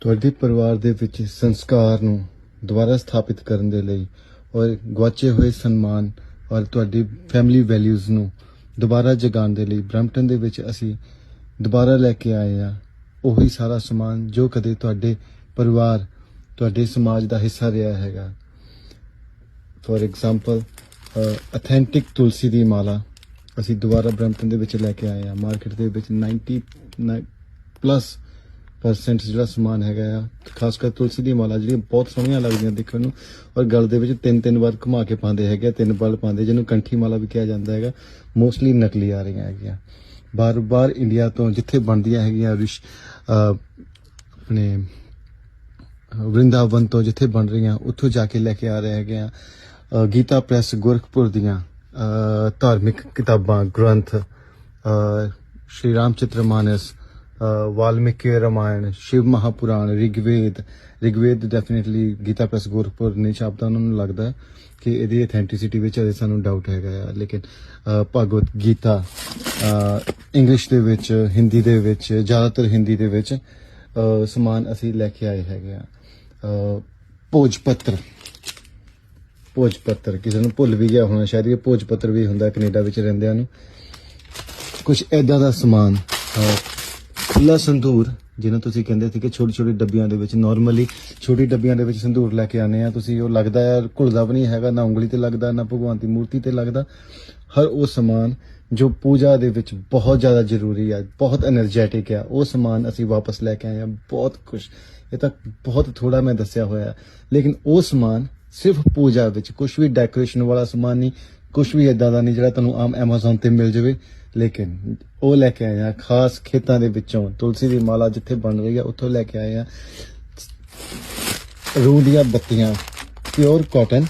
ਤੁਹਾਡੇ ਪਰਿਵਾਰ ਦੇ ਵਿੱਚ ਸੰਸਕਾਰ ਨੂੰ ਦੁਬਾਰਾ ਸਥਾਪਿਤ ਕਰਨ ਦੇ ਲਈ ਔਰ ਗਵਾਚੇ ਹੋਏ ਸਨਮਾਨ ਔਰ ਤੁਹਾਡੀ ਫੈਮਿਲੀ ਵੈਲਿਊਜ਼ ਨੂੰ ਦੁਬਾਰਾ ਜਗਾਉਣ ਦੇ ਲਈ ਬ੍ਰੈਂਪਟਨ ਦੇ ਵਿੱਚ ਅਸੀਂ ਦੁਬਾਰਾ ਲੈ ਕੇ ਆਏ ਆ ਉਹੀ ਸਾਰਾ ਸਮਾਨ ਜੋ ਕਦੇ ਤੁਹਾਡੇ ਪਰਿਵਾਰ, ਤੁਹਾਡੇ ਸਮਾਜ ਦਾ ਹਿੱਸਾ ਰਿਹਾ ਹੈਗਾ। ਫੋਰ ਐਗਜ਼ਾਮਪਲ ਅਥੈਂਟਿਕ ਤੁਲਸੀ ਦੀ ਮਾਲਾ ਅਸੀਂ ਦੁਬਾਰਾ ਬ੍ਰੈਂਪਟਨ ਦੇ ਵਿੱਚ ਲੈ ਕੇ ਆਏ ਆ ਮਾਰਕੀਟ ਦੇ ਵਿੱਚ 90 ਪਲੱਸ ਪਰਸੈਂਟ ਜਿਹੜਾ ਸਮਾਨ ਹੈਗਾ ਆ ਖਾਸ ਕਰ ਤੁਲਸੀ ਦੀ ਮਾਲਾ ਜਿਹੜੀਆਂ ਬਹੁਤ ਸੋਹਣੀਆਂ ਲੱਗਦੀਆਂ ਦੇਖਣ ਨੂੰ ਔਰ ਗਲ ਦੇ ਵਿੱਚ ਤਿੰਨ ਤਿੰਨ ਵਾਰ ਘੁਮਾ ਕੇ ਪਾਉਂਦੇ ਹੈਗੇ ਤਿੰਨ ਵਾਰ ਪਾਉਂਦੇ ਜਿਹਨੂੰ ਕੰਠੀ ਮਾਲਾ ਵੀ ਕਿਹਾ ਜਾਂਦਾ ਹੈਗਾ ਮੋਸਟਲੀ ਨਕਲੀ ਆ ਰਹੀਆਂ ਹੈਗੀਆਂ। ਬਾਰ-ਬਾਰ ਇੰਡੀਆ ਤੋਂ ਜਿੱਥੇ ਬਣਦੀਆਂ ਹੈਗੀਆਂ ਰਿਸ਼ ਆਪਣੇ ਵਰਿੰਦਾਵਨ ਤੋਂ ਜਿੱਥੇ ਬਣ ਰਹੀਆਂ ਉੱਥੋਂ ਜਾ ਕੇ ਲੈ ਕੇ ਆ ਰਹੇ ਹੈਗੇ ਆ। ਗੀਤਾ ਪ੍ਰੈਸ ਗੋਰਖਪੁਰ ਦੀਆਂ ਧਾਰਮਿਕ ਕਿਤਾਬਾਂ ਗ੍ਰੰਥ ਅ, ਸ਼੍ਰੀ ਰਾਮਚੰਦਰ ਮਾਨਸ ਅ, ਵਾਲਮੀਕੀ ਰਾਮਾਇਣ ਸ਼ਿਵ ਮਹਾਪੁਰਾਣ ਰਿਗਵੇਦ। ਰਿਗਵੇਦ ਡੈਫੀਨਿਟਲੀ ਗੀਤਾ ਪ੍ਰੈਸ ਗੋਰਖਪੁਰ ਨੇ ਛਾਪਦਾ ਉਹਨਾਂ ਨੂੰ ਲੱਗਦਾ ਕਿ ਇਹਦੀ ਅਥੈਂਟਿਸਿਟੀ ਵਿੱਚ ਅਜੇ ਸਾਨੂੰ ਡਾਊਟ ਹੈਗਾ ਆ। ਲੇਕਿਨ ਭਗਵਤ ਗੀਤਾ ਇੰਗਲਿਸ਼ ਦੇ ਵਿੱਚ ਹਿੰਦੀ ਦੇ ਵਿੱਚ ਜ਼ਿਆਦਾਤਰ ਹਿੰਦੀ ਦੇ ਵਿੱਚ ਸਮਾਨ ਅਸੀਂ ਲੈ ਕੇ ਆਏ ਹੈਗੇ ਆ। ਅ, ਭੋਜ ਪੱਤਰ ਭੋਜ ਪੱਤਰ ਕਿਸੇ ਨੂੰ ਭੁੱਲ ਵੀ ਗਿਆ ਹੋਣਾ ਸ਼ਾਇਦ ਇਹ ਭੋਜ ਪੱਤਰ ਵੀ ਹੁੰਦਾ ਕੈਨੇਡਾ ਵਿੱਚ ਰਹਿੰਦਿਆਂ ਨੂੰ। ਕੁਝ ਐਦਾਂ ਦਾ ਸਮਾਨ ਖੁੱਲਾ ਸੰਧੂਰ, ਜਿਹਨੂੰ ਤੁਸੀਂ ਕਹਿੰਦੇ ਸੀ ਕਿ ਛੋਟੀ ਛੋਟੀ ਡੱਬੀਆਂ ਦੇ ਵਿੱਚ ਨਾਰਮਲੀ ਛੋਟੀ ਡੱਬੀਆਂ ਦੇ ਵਿੱਚ ਸੰਧੂਰ ਲੈ ਕੇ ਆਨੇ ਆ ਤੁਸੀਂ ਉਹ ਲੱਗਦਾ ਹੈ, ਘੁਲਦਾ ਵੀ ਨਹੀਂ ਹੈਗਾ, ਨਾ ਉਂਗਲੀ ਤੇ ਲੱਗਦਾ, ਨਾ ਭਗਵਾਨ ਦੀ ਮੂਰਤੀ ਤੇ ਲੱਗਦਾ। ਹਰ ਉਹ ਸਮਾਨ ਜੋ ਪੂਜਾ ਦੇ ਵਿੱਚ ਬਹੁਤ ਜ਼ਿਆਦਾ ਜ਼ਰੂਰੀ ਆ, ਬਹੁਤ એનર્ਜੈਟਿਕ ਆ, ਉਹ ਸਮਾਨ ਅਸੀਂ ਵਾਪਸ ਲੈ ਕੇ ਆਏ ਆ ਬਹੁਤ ਖੁਸ਼। ਇਹ ਤਾਂ ਬਹੁਤ ਥੋੜਾ ਮੈਂ ਦੱਸਿਆ ਹੋਇਆ। ਲੇਕਿਨ ਉਹ ਸਮਾਨ ਸਿਰਫ ਪੂਜਾ ਵਿੱਚ ਕੁਝ ਵੀ ਡੈਕੋਰੇਸ਼ਨ ਵਾਲਾ ਸਮਾਨ ਨਹੀਂ ਕੁਝ ਵੀ ਇਦਾਂ ਦਾ ਨਹੀਂ ਜਿਹੜਾ ਤੁਹਾਨੂੰ ਆਮ Amazon ਤੇ ਮਿਲ ਜਾਵੇ। ਲੇਕਿਨ ਉਹ ਲੈ ਕੇ ਆਏ ਆ ਖਾਸ ਖੇਤਾਂ ਦੇ ਵਿੱਚੋਂ। ਤੁਲਸੀ ਦੀ ਮਾਲਾ ਜਿੱਥੇ ਬਣ ਰਹੀ ਆ, ਉੱਥੋਂ ਲੈ ਕੇ ਆਏ ਆ। ਰੂਹ ਦੀਆਂ ਬੱਤੀਆਂ ਪਿਓਰ ਕਾਟਨ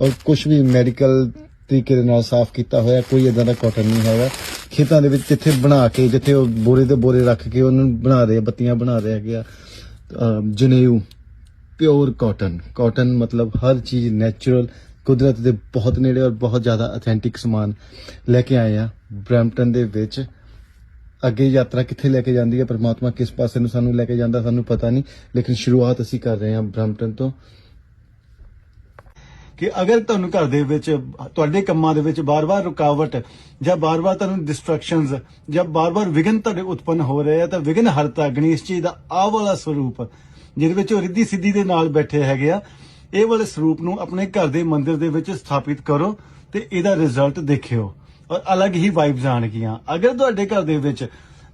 ਔਰ ਕੁਝ ਵੀ ਮੈਡੀਕਲ ਤਰੀਕੇ ਦੇ ਨਾਲ ਸਾਫ਼ ਕੀਤਾ ਹੋਇਆ, ਕੋਈ ਇਦਾਂ ਦਾ ਕਾਟਨ ਨਹੀਂ ਹੈਗਾ। ਖੇਤਾਂ ਦੇ ਵਿੱਚ ਜਿੱਥੇ ਬਣਾ ਕੇ, ਜਿੱਥੇ ਉਹ ਬੋਰੇ ਦੇ ਬੋਰੇ ਰੱਖ ਕੇ ਉਹਨੂੰ ਬਣਾ ਰਹੇ ਬੱਤੀਆਂ ਬਣਾ ਰਹੇ ਹੈਗੇ ਆ। ਜਨੇਊ ਪਿਓਰ ਕਾਟਨ ਕਾਟਨ ਮਤਲਬ ਹਰ ਚੀਜ਼ ਨੈਚੁਰਲ ਕੁਦਰਤ ਦੇ ਬਹੁਤ ਨੇੜੇ ਔਰ ਬਹੁਤ ਜ਼ਿਆਦਾ ਅਥੈਂਟਿਕ ਸਮਾਨ ਲੈ ਕੇ ਆਏ ਆ। ਬ੍ਰੈਂਪਟਨ ਦੇ ਵਿੱਚ ਅੱਗੇ ਯਾਤਰਾ ਕਿੱਥੇ ਲੈ ਕੇ ਜਾਂਦੀ ਹੈ? ਪਰਮਾਤਮਾ ਕਿਸ ਪਾਸੇ ਨੂੰ ਸਾਨੂੰ ਲੈ ਕੇ ਜਾਂਦਾ ਸਾਨੂੰ ਪਤਾ ਨਹੀਂ, ਲੇਕਿਨ ਸ਼ੁਰੂਆਤ ਅਸੀਂ ਕਰ ਰਹੇ ਹਾਂ ਬ੍ਰੈਂਪਟਨ ਤੋਂ। ਕਿ ਅਗਰ ਤੁਹਾਨੂੰ ਘਰ ਦੇ ਵਿੱਚ, ਤੁਹਾਡੇ ਕੰਮਾਂ ਦੇ ਵਿੱਚ ਬਾਰ-ਬਾਰ ਰੁਕਾਵਟ ਜਾਂ ਬਾਰ-ਬਾਰ ਤੁਹਾਨੂੰ ਡਿਸਟਰੈਕਸ਼ਨਸ ਜਾਂ ਬਾਰ-ਬਾਰ ਵਿਘਨ ਤੁਹਾਡੇ ਉਤਪੰਨ ਹੋ ਰਹੇ ਆ, ਤਾਂ ਵਿਘਨ ਹਰਤਾ ਗਣੇਸ਼ ਜੀ ਦਾ ਆਹ ਵਾਲਾ ਸਰੂਪ, ਜਿਹਦੇ ਵਿੱਚ ਉਹ ਰਿੱਧੀ ਸਿੱਧੀ ਦੇ ਨਾਲ ਬੈਠੇ ਹੈਗੇ ਆ। ਇਹ ਵਾਲੇ ਸਰੂਪ ਨੂੰ ਆਪਣੇ ਘਰ ਦੇ ਮੰਦਿਰ ਦੇ ਵਿੱਚ ਸਥਾਪਿਤ ਕਰੋ ਤੇ ਇਹਦਾ ਰਿਜ਼ਲਟ ਦੇਖਿਓ। ਔਰ ਅਲੱਗ ਹੀ ਵਾਈਬਸ ਆਣਗੀਆਂ। ਅਗਰ ਤੁਹਾਡੇ ਘਰ ਦੇ ਵਿੱਚ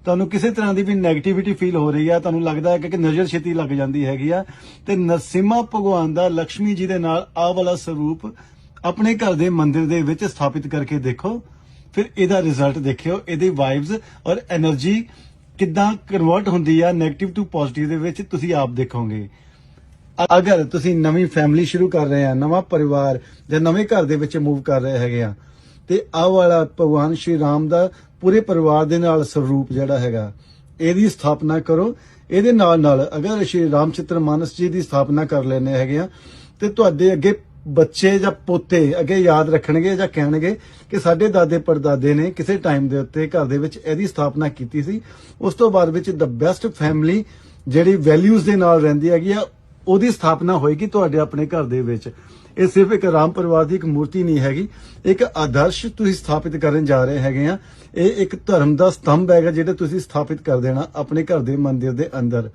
ਤੁਹਾਨੂੰ ਕਿਸੇ ਤਰ੍ਹਾਂ ਦੀ ਵੀ 네ਗੇਟਿਵਿਟੀ ਫੀਲ ਹੋ ਰਹੀ ਆ, ਤੁਹਾਨੂੰ ਲੱਗਦਾ ਹੈ ਕਿ ਨਜ਼ਰ ਛੇਤੀ ਲੱਗ ਜਾਂਦੀ ਹੈਗੀ ਆ, ਤੇ ਨਰਸਿਮਾ ਭਗਵਾਨ ਦਾ ਲక్ష్ਮੀ ਜੀ ਦੇ ਨਾਲ ਆ ਵਾਲਾ ਸਰੂਪ ਆਪਣੇ ਘਰ ਦੇ ਮੰਦਿਰ ਦੇ ਵਿੱਚ ਸਥਾਪਿਤ ਕਰਕੇ ਦੇਖੋ। ਫਿਰ ਇਹਦਾ ਰਿਜ਼ਲਟ ਦੇਖਿਓ, ਇਹਦੀ ਵਾਈਬਸ ਔਰ એનર્ਜੀ ਕਿੱਦਾਂ ਕਨਵਰਟ ਹੁੰਦੀ ਆ ਨੈਗੇਟਿਵ ਟੂ ਪੋਜ਼ਿਟਿਵ ਦੇ ਵਿੱਚ ਤੁਸੀਂ ਆਪ ਦੇਖੋਗੇ। ਅਗਰ ਤੁਸੀਂ ਨਵੀਂ ਫੈਮਿਲੀ ਸ਼ੁਰੂ ਕਰ ਰਹੇ ਆ, ਨਵਾਂ ਪਰਿਵਾਰ ਜਾਂ ਨਵੇਂ ਘਰ ਦੇ ਵਿੱਚ ਮੂਵ ਕਰ ਰਹੇ ਹੈਗੇ ਆ, ਤੇ ਆਹ ਵਾਲਾ ਭਗਵਾਨ ਸ਼੍ਰੀ ਰਾਮ ਦਾ ਪੂਰੇ ਪਰਿਵਾਰ ਦੇ ਨਾਲ ਸਰੂਪ ਜਿਹੜਾ ਹੈਗਾ, ਇਹਦੀ ਸਥਾਪਨਾ ਕਰੋ। ਇਹਦੇ ਨਾਲ ਨਾਲ ਅਗਰ ਸ਼੍ਰੀ ਰਾਮਚੰਦਰ ਮਾਨਸ ਜੀ ਦੀ ਸਥਾਪਨਾ ਕਰ ਲੈਣੇ ਹੈਗੇ ਆ, ਤੇ ਤੁਹਾਡੇ ਅੱਗੇ ਬੱਚੇ ਜਾਂ ਪੋਤੇ ਅੱਗੇ ਯਾਦ ਰੱਖਣਗੇ ਜਾਂ ਕਹਿਣਗੇ ਕਿ ਸਾਡੇ ਦਾਦੇ ਪੜਦਾਦੇ ਨੇ ਕਿਸੇ ਟਾਈਮ ਦੇ ਉੱਤੇ ਘਰ ਦੇ ਵਿੱਚ ਇਹਦੀ ਸਥਾਪਨਾ ਕੀਤੀ ਸੀ। ਉਸ ਤੋਂ ਬਾਅਦ ਵਿੱਚ ਦ ਬੈਸਟ ਫੈਮਿਲੀ ਜਿਹੜੀ ਵੈਲਿਊਜ਼ ਦੇ ਨਾਲ ਰਹਿੰਦੀ ਹੈਗੀ ਆ ਉਹਦੀ ਸਥਾਪਨਾ ਹੋਏਗੀ ਤੁਹਾਡੇ ਆਪਣੇ ਘਰ ਦੇ ਵਿੱਚ। ਇਹ ਸਿਰਫ ਇੱਕ ਰਾਮ ਪਰਿਵਾਰ ਦੀ ਇੱਕ ਮੂਰਤੀ ਨਹੀਂ ਹੈਗੀ, ਇੱਕ ਆਦਰਸ਼ ਤੁਸੀਂ ਸਥਾਪਿਤ ਕਰਨ ਜਾ ਰਹੇ ਹੈਗੇ ਆ। ਇਹ ਇੱਕ ਧਰਮ ਦਾ ਸਤੰਭ ਹੈਗਾ, ਜਿਹੜਾ ਤੁਸੀਂ ਸਥਾਪਿਤ ਕਰ ਦੇਣਾ ਆਪਣੇ ਘਰ ਦੇ ਮੰਦਿਰ ਦੇ ਅੰਦਰ।